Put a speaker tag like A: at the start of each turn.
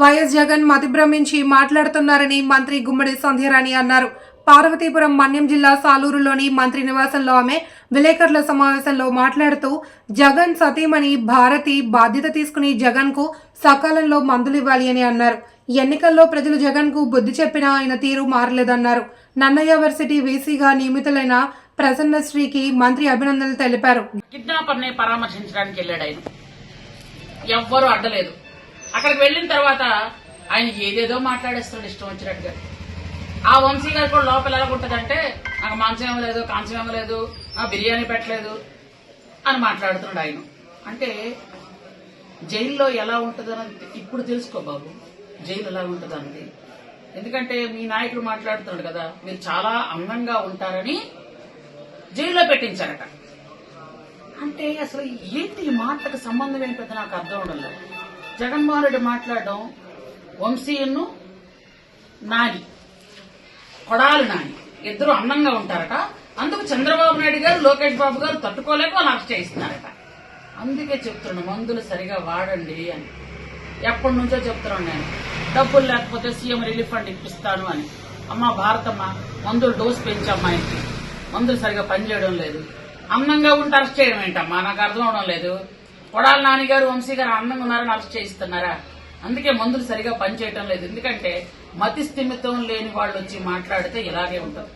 A: YS Jagan మతిభ్రమించి మాట్లాడుతున్నారని మంత్రి గుమ్మడి సంధ్యరాణి అన్నారు. పార్వతీపురం మన్యం జిల్లా సాలూరులోని మంత్రి నివాసంలో ఆమె విలేకరుల సమావేశంలో మాట్లాడుతూ జగన్ సతీమణి భారతి బాధ్యత తీసుకుని జగన్కు సకాలంలో మందులు ఇవ్వాలి అని అన్నారు. ఎన్నికల్లో ప్రజలు జగన్కు బుద్ధి చెప్పినా ఆయన తీరు మారలేదన్నారు. నన్నయ్య వర్సిటీ వీసీగా నియమితులైన ప్రసన్నశ్రీకి మంత్రి అభినందనలు తెలిపారు.
B: పరామర్శించడానికి వెళ్ళాడు ఆయన. ఎవ్వరూ అడ్డలేదు. అక్కడికి వెళ్ళిన తర్వాత ఆయన ఏదేదో మాట్లాడేస్తున్నాడు ఇష్టం వచ్చినట్టుగా. ఆ వంశీ గారు కూడా లోపల ఎలా నాకు మాంసం ఇవ్వలేదు కాంసం ఇవ్వలేదు ఆ బిర్యానీ పెట్టలేదు అని మాట్లాడుతున్నాడు ఆయన. అంటే జైల్లో ఎలా ఉంటుందని ఇప్పుడు తెలుసుకో బాబు. జైలు ఎలా ఉంటుందన్నది. ఎందుకంటే మీ నాయకుడు మాట్లాడుతున్నాడు కదా మీరు చాలా అందంగా ఉంటారని జైల్లో పెట్టించారట. అంటే అసలు ఏంటి ఈ మాటకు సంబంధం ఏంటో నాకు అర్థం ఉండదు జగన్మోహన్ రెడ్డి మాట్లాడడం వంశీయును నాని కొడాలి నాని. ఇద్దరు అందంగా ఉంటారట. అందుకు చంద్రబాబు నాయుడు గారు లోకేష్ బాబు గారు తట్టుకోలేక వాళ్ళు అరెస్ట్ చేయిస్తున్నారట. అందుకే చెప్తున్నాను మందులు సరిగా వాడండి అని. ఎప్పటి నుంచో చెప్తున్నాను నేను. డబ్బులు లేకపోతే సీఎం రిలీఫ్ ఫండ్ ఇప్పిస్తాను అని. అమ్మ భారతమ్మ మందులు డోస్ పెంచమ్మా ఇంటికి. మందులు సరిగా పనిచేయడం లేదు. అందంగా ఉంటే అరెస్ట్ చేయడం ఏంటమ్మా? నాకు అర్థం అవడం లేదు. కొడాల నాన్నగారు వంశీ గారు అందంగా ఉన్నారని అరెస్ట్ చేయిస్తున్నారా? అందుకే మందులు సరిగా పనిచేయటం లేదు. ఎందుకంటే మతి స్థిమితం లేని వాళ్ళు వచ్చి మాట్లాడితే ఇలాగే ఉంటుంది.